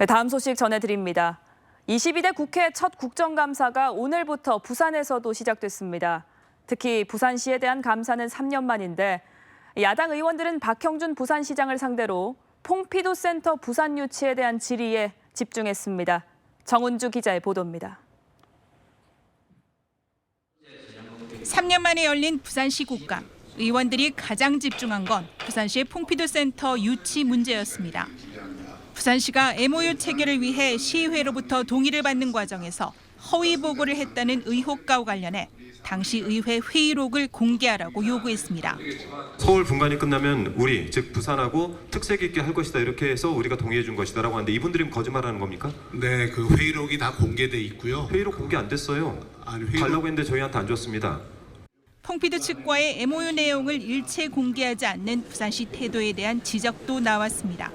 네, 다음 소식 전해드립니다. 22대 국회 첫 국정감사가 오늘부터 부산에서도 시작됐습니다. 특히 부산시에 대한 감사는 3년 만인데 야당 의원들은 박형준 부산시장을 상대로 퐁피도 센터 부산 유치에 대한 질의에 집중했습니다. 정은주 기자의 보도입니다. 3년 만에 열린 부산시 국감. 의원들이 가장 집중한 건 부산시의 퐁피도 센터 유치 문제였습니다. 부산시가 MOU 체결을 위해 시의회로부터 동의를 받는 과정에서 허위 보고를 했다는 의혹과 관련해 당시 의회 회의록을 공개하라고 요구했습니다. 서울 분관이 끝나면 우리 즉 부산하고 특색 있게 할 것이다 이렇게 해서 우리가 동의해 준 것이다라고 하는데 이분들이 거짓말하는 겁니까? 네, 그 회의록이 다 공개돼 있고요. 회의록 공개 안 됐어요. 아니 회의록 달라고 했는데 저희한테 안 줬습니다. 퐁피도 측과의 MOU 내용을 일체 공개하지 않는 부산시 태도에 대한 지적도 나왔습니다.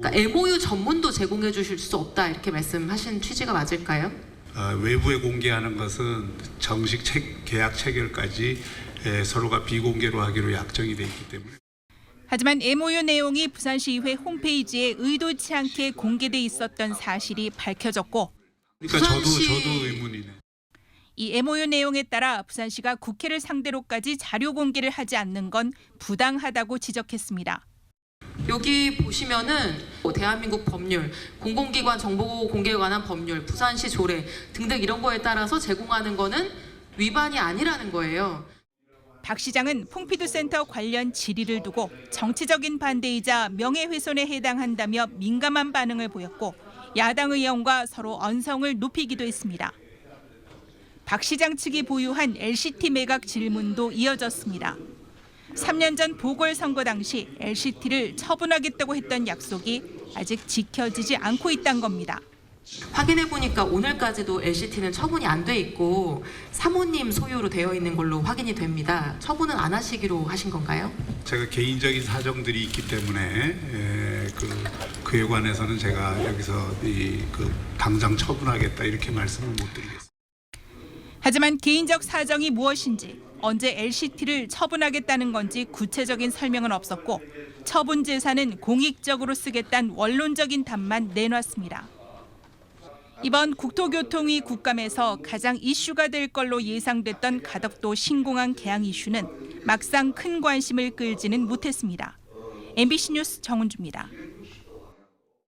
그러니까 MOU 전문도 제공해 주실 수 없다 이렇게 말씀하신 취지가 맞을까요? 어, 외부에 공개하는 것은 정식 체, 계약 체결까지 에, 서로가 비공개로 하기로 약정이 돼 있기 때문에 하지만 MOU 내용이 부산시의회 홈페이지에 의도치 않게 공개돼 있었던 사실이 밝혀졌고 그러니까 저도 부산시- 저도 의문이네. 이 MOU 내용에 따라 부산시가 국회를 상대로까지 자료 공개를 하지 않는 건 부당하다고 지적했습니다. 여기 보시면은 뭐 대한민국 법률, 공공기관 정보 공개에 관한 법률, 부산시 조례 등등 이런 거에 따라서 제공하는 거는 위반이 아니라는 거예요. 박 시장은 퐁피도 센터 관련 질의를 두고 정치적인 반대이자 명예훼손에 해당한다며 민감한 반응을 보였고 야당 의원과 서로 언성을 높이기도 했습니다. 박 시장 측이 보유한 LCT 매각 질문도 이어졌습니다. 3년 전 보궐선거 당시 LCT를 처분하겠다고 했던 약속이 아직 지켜지지 않고 있다는 겁니다. 확인해 보니까 오늘까지도 LCT는 처분이 안 돼 있고 사모님 소유로 되어 있는 걸로 확인이 됩니다. 처분은 안 하시기로 하신 건가요? 제가 개인적인 사정들이 있기 때문에 에, 그 그에 관해서는 제가 여기서 이 그 당장 처분하겠다 이렇게 말씀을 못 드리겠습니다. 하지만 개인적 사정이 무엇인지 언제 LCT를 처분하겠다는 건지 구체적인 설명은 없었고 처분 재산은 공익적으로 쓰겠다는 원론적인 답만 내놨습니다. 이번 국토교통위 국감에서 가장 이슈가 될 걸로 예상됐던 가덕도 신공항 개항 이슈는 막상 큰 관심을 끌지는 못했습니다. MBC 뉴스 정은주입니다.